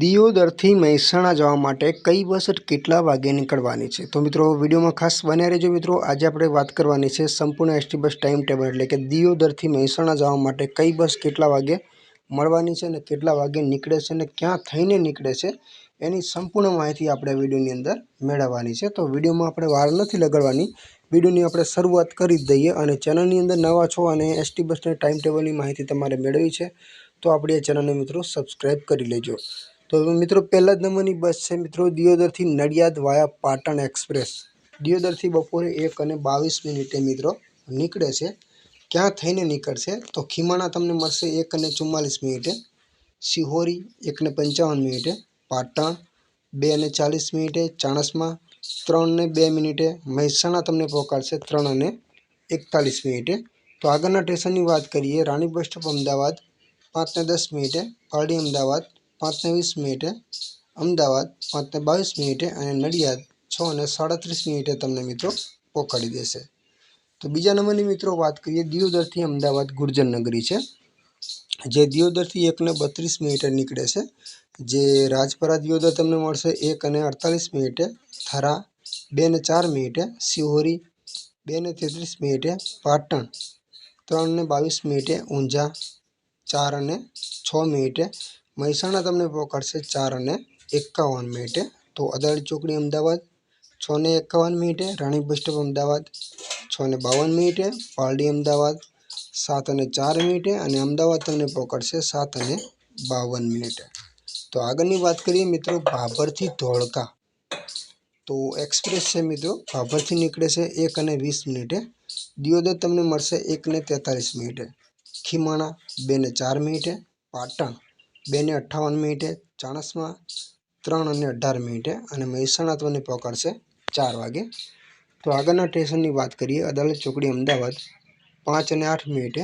દિયોદરથી મહેસાણા જવા માટે કઈ બસ કેટલા વાગે નીકળવાની છે? તો મિત્રો, વિડીયોમાં ખાસ બન્યા રહેજો મિત્રો. આજે આપણે વાત કરવાની છે સંપૂર્ણ એસટી બસ ટાઈમ ટેબલ એટલે કે દિયોદરથી મહેસાણા જવા માટે કઈ બસ કેટલા વાગે મળવાની છે અને કેટલા વાગે નીકળે છે અને ક્યાં થઈને નીકળે છે એની સંપૂર્ણ માહિતી આપણે વિડીયોની અંદર મેળવવાની છે. તો વિડીયોમાં આપણે વાર નથી લગાડવાની. વિડીયોની આપણે શરૂઆત કરી જ દઈએ અને ચેનલની અંદર નવા છો અને એસટી બસના ટાઈમ ટેબલની માહિતી તમારે મેળવી છે, તો આપણી આ ચેનલને મિત્રો સબસ્ક્રાઈબ કરી લેજો. તો મિત્રો, પહેલા જ નંબરની બસ છે મિત્રો, દિયોદરથી નડિયાદ વાયા પાટણ એક્સપ્રેસ. દિયોદરથી બપોરે એક અને બાવીસ મિનિટે મિત્રો નીકળે છે. ક્યાં થઈને નીકળશે? તો ખીમાણા તમને મળશે એક અને ચુમ્માલીસ મિનિટે. સિહોરી એક ને પંચાવન મિનિટે. પાટણ બે અને ચાલીસ મિનિટે. ચાણસમાં ત્રણ ને બે મિનિટે. મહેસાણા તમને પહોંચાડશે ત્રણ અને એકતાલીસ મિનિટે. તો આગળના સ્ટેશનની વાત કરીએ, રાણી બસ સ્ટોપ અમદાવાદ પાંચ ને દસ મિનિટે. પારડી અમદાવાદ પાંચ ને વીસ મિનિટે અમદાવાદ પાંચને બાવીસ મિનિટે અને નડિયાદ છ અને સાડત્રીસ મિનિટે તમને મિત્રો પહોંચાડી દેશે. તો બીજા નંબરની મિત્રો વાત કરીએ, દિયોદરથી અમદાવાદ ગુર્જરનગરી છે. જે દિયોદરથી એકને બત્રીસ મિનિટે નીકળે છે. જે રાજપરા દિયોદર તમને મળશે, એક અને અડતાલીસ મિનિટે થરા, બે ને ચાર મિનિટે સિહોરી, બે ને તેત્રીસ મિનિટે પાટણ, ત્રણ ને બાવીસ મિનિટે ઊંઝા, ચાર અને છ મિનિટે મહેસાણા તમને પહોંચાડશે ચાર અને એકાવન મિનિટે તો અદાણી ચોકડી અમદાવાદ, છ ને એકાવન મિનિટે રાણી બસ સ્ટોપ અમદાવાદ, છ ને બાવન મિનિટે પાલડી અમદાવાદ, સાત અને ચાર મિનિટે અને અમદાવાદ તમને પહોંચાડશે સાત અને બાવન મિનિટે તો આગળની વાત કરીએ મિત્રો ભાભરથી ધોળકા. તો એક્સપ્રેસ છે મિત્રો, ભાભરથી નીકળે છે એક અને વીસ મિનિટે દિયોદર તમને મળશે એક ને તેતાલીસ મિનિટે ખીમાણા, બે ને ચાર મિનિટે પાટણ. બે ને અઠ્ઠાવન મિનિટે, ચાણસમાં ત્રણ અને અઢાર મિનિટે અને મહેસાણા તમને પહોંચાડશે ચાર વાગે. તો આગળના સ્ટેશનની વાત કરીએ, અદાલત ચોકડી અમદાવાદ, પાંચ અને આઠ મિનિટે.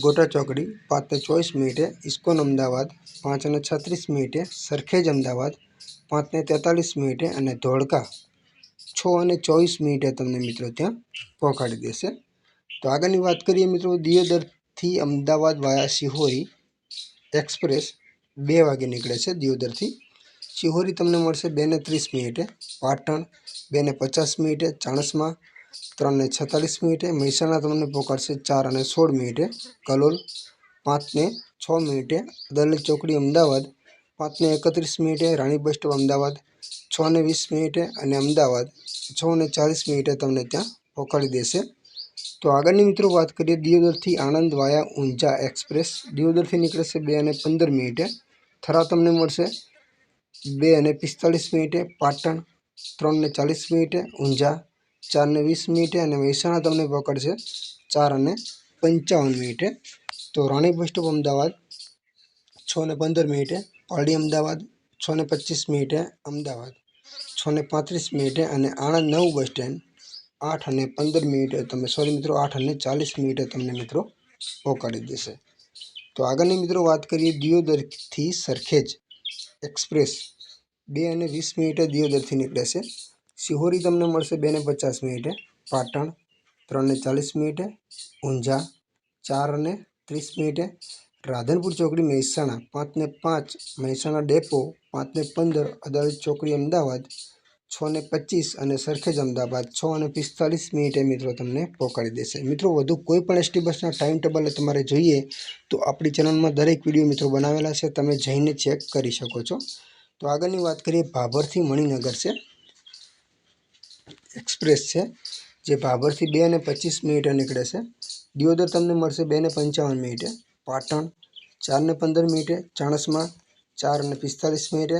ગોટા ચોકડી, પાંચ ને ચોવીસ મિનિટે. ઇસ્કોન અમદાવાદ, પાંચ અને છત્રીસ મિનિટે. સરખેજ અમદાવાદ, પાંચ ને તેતાલીસ મિનિટે અને ધોળકા, છ અને ચોવીસ મિનિટે તમને મિત્રો ત્યાં પહોંચાડી દેશે. તો આગળની વાત કરીએ મિત્રો, દિયોદરથી અમદાવાદ વાયા સિહોરી. એક્સપ્રેસ બે વાગે નીકળે છે દિયોદરથી. શિહોરી તમને મળશે બે ને ત્રીસ મિનિટે, પાટણ બે ને પચાસ મિનિટે, ચાણસમાં ત્રણ ને છેતાલીસ મિનિટે, મહેસાણા તમને પહોંચાડશે ચાર અને સોળ મિનિટે, કલોલ પાંચ ને છ મિનિટે, દલિત ચોકડી અમદાવાદ પાંચ ને એકત્રીસ મિનિટે, રાણી બસ સ્ટોપ અમદાવાદ છ ને વીસ મિનિટે અને અમદાવાદ છ ને ચાલીસ મિનિટે તમને ત્યાં પહોંચાડી દેશે. તો આગળની મિત્રો વાત કરીએ દિયોદરથી આણંદ વાયા ઊંઝા એક્સપ્રેસ. દિયોદરથી નીકળશે બે અને પંદર મિનિટે. થરા તમને મળશે બે અને પિસ્તાળીસ મિનિટે. પાટણ ત્રણ ને ચાલીસ મિનિટે. ઊંઝા ચાર ને વીસ મિનિટે. અને મહેસાણા તમને પકડશે ચાર અને પંચાવન મિનિટે. તો રાણી બસ સ્ટોપ અમદાવાદ છ ને પંદર મિનિટે. પારડી અમદાવાદ છ ને પચીસ મિનિટે. અમદાવાદ છ ને પાંત્રીસ મિનિટે. અને આણંદ નવું બસ સ્ટેન્ડ આઠ અને પંદર મિનિટે તમે સોરી મિત્રો, આઠ અને ચાલીસ મિનિટે તમને મિત્રો પહોંચાડી દેશે. તો આગળની મિત્રો વાત કરીએ દિયોદરથી સરખેજ એક્સપ્રેસ. બે અને વીસ મિનિટે દિયોદરથી નીકળે છે સિહોરી તમને મળશે બે ને પચાસ મિનિટે, પાટણ ત્રણ ને ચાલીસ મિનિટે, ઊંઝા ચાર અને ત્રીસ મિનિટે, રાધનપુર ચોકડી મહેસાણા પાંચ ને પાંચ, મહેસાણા ડેપો પાંચ ને પંદર, અદાલત ચોકડી અમદાવાદ છ ને પચીસ અને સરખેજ અમદાવાદ છ અને પિસ્તાલીસ મિનિટે મિત્રો તમને પહોંચાડી દેશે. મિત્રો, વધુ કોઈ પણ એસટી બસના ટાઈમ ટેબલ તમારે જોઈએ તો આપણી ચેનલમાં દરેક વીડિયો મિત્રો બનાવેલા છે. તમે જઈને ચેક કરી શકો છો. તો આગળની વાત કરીએ, ભાભરથી મણિનગર છે. એક્સપ્રેસ છે, જે ભાભરથી બે અને પચીસ મિનિટે નીકળે છે. દિયોદર તમને મળશે બે ને પંચાવન મિનિટે. પાટણ ચાર ને પંદર મિનિટે. ચાણસમાં ચાર અને પિસ્તાલીસ મિનિટે.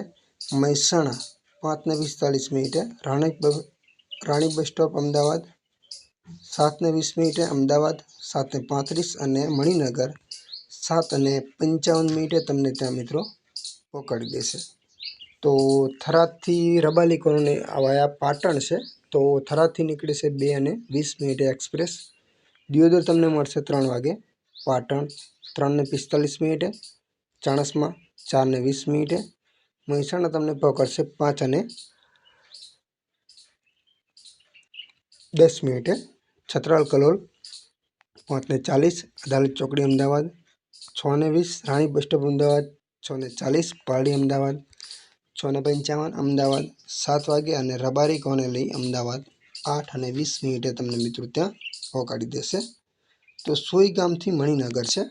મહેસાણા પાંચ ને પિસ્તાલીસ મિનિટે. રાણી રાણી બસ સ્ટોપ અમદાવાદ સાતને વીસ મિનિટે, અમદાવાદ સાતને પાંત્રીસ અને મણિનગર સાત અને પંચાવન મિનિટે તમને ત્યાં મિત્રો પકડી દેશે. તો થરાદથી રબાલી કોલોની આવાયા પાટણ છે. તો થરાદથી નીકળે છે બે અને વીસ મિનિટે એક્સપ્રેસ. દિયોદર તમને મળશે ત્રણ વાગે. પાટણ ત્રણને પિસ્તાલીસ મિનિટે. ચાણસમાં ચારને વીસ મિનિટે. મહેસાણા તમને પકડશે પાંચ અને દસ મિનિટે. છત્રાલ કલોલ પાંચ ને ચાલીસ, અદાલત ચોકડી અમદાવાદ છ ને વીસ, રાણી બસ સ્ટોપ અમદાવાદ છ ને ચાલીસ, પારડી અમદાવાદ છ ને પંચાવન, અમદાવાદ સાત વાગે અને રબારી કોને લઈ અમદાવાદ આઠ અને વીસ મિનિટે તમને મિત્રો ત્યાં પહોંચાડી દેશે. તો સોઈ ગામથી મણિનગર છે.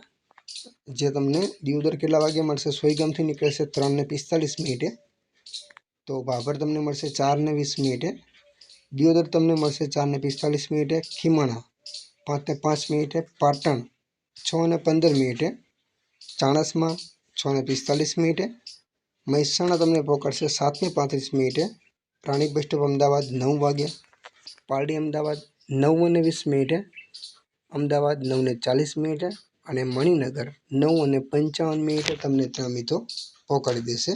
જે તમને દિયોદર કેટલા વાગે મળશે? સોઈ ગામથી નીકળે છે ત્રણ ને પિસ્તાલીસ મિનિટે. તો ભાભર તમને મળશે ચાર ને વીસ મિનિટે. દિયોદર તમને મળશે ચાર ને પિસ્તાલીસ મિનિટે. ખીમણા પાંચ ને પાંચ મિનિટે. પાટણ છ ને પંદર મિનિટે. ચાણસમાં છ ને પિસ્તાલીસ મિનિટે. મહેસાણા તમને પકડશે સાત ને પાંત્રીસ મિનિટે. રાણીપ બસ સ્ટોપ અમદાવાદ નવ વાગે. પારડી અમદાવાદ નવ અને વીસ મિનિટે. અમદાવાદ નવ ને ચાલીસ મિનિટે. અને મણિનગર નવ અને પંચાવન મિનિટે તમને ત્યાં મિત્રો પહોંચાડી દેશે.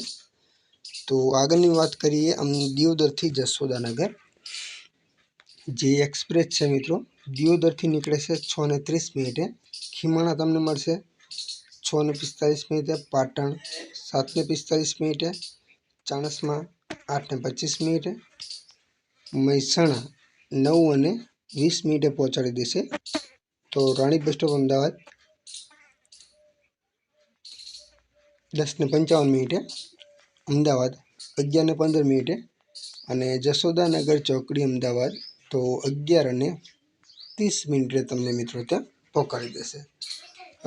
તો આગળની વાત કરીએ આમ દિયોદરથી જશોદાનગર. જે એક્સપ્રેસ છે મિત્રો, દિયોદરથી નીકળે છે છ ને ત્રીસ મિનિટે. ખીમાણા તમને મળશે છ ને પિસ્તાલીસ મિનિટે. પાટણ સાત ને પિસ્તાલીસ મિનિટે. ચાણસમાં આઠ ને પચીસ મિનિટે. મહેસાણા નવ અને વીસ મિનિટે પહોંચાડી દેશે. તો રાણી બસ સ્ટોપ અમદાવાદ દસ ને પંચાવન મિનિટે, અમદાવાદ અગિયારને પંદર મિનિટે અને જશોદાનગર ચોકડી અમદાવાદ તો અગિયાર અને ત્રીસ મિનિટે તમને મિત્રો ત્યાં પહોંચાડી દેશે.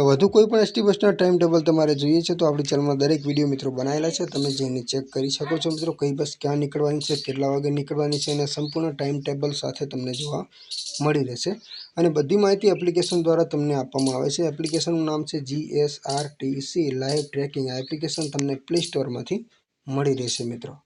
વધુ કોઈ પણ એસટી બસના ટાઈમ ટેબલ તમારે જોઈએ છે, તો આપણી ચેનલમાં દરેક વીડિયો મિત્રો બનાવેલા છે. તમે જઈને ચેક કરી શકો છો મિત્રો, કઈ બસ ક્યાં નીકળવાની છે, કેટલા વાગે નીકળવાની છે, અને સંપૂર્ણ ટાઈમ ટેબલ સાથે તમને જોવા મળી રહેશે. અને બધી માહિતી એપ્લિકેશન દ્વારા તમને આપવામાં આવે છે. એપ્લિકેશનનું નામ છે G S R live tracking આ એપ્લિકેશન તમને પ્લે સ્ટોરમાંથી મળી રહેશે મિત્રો.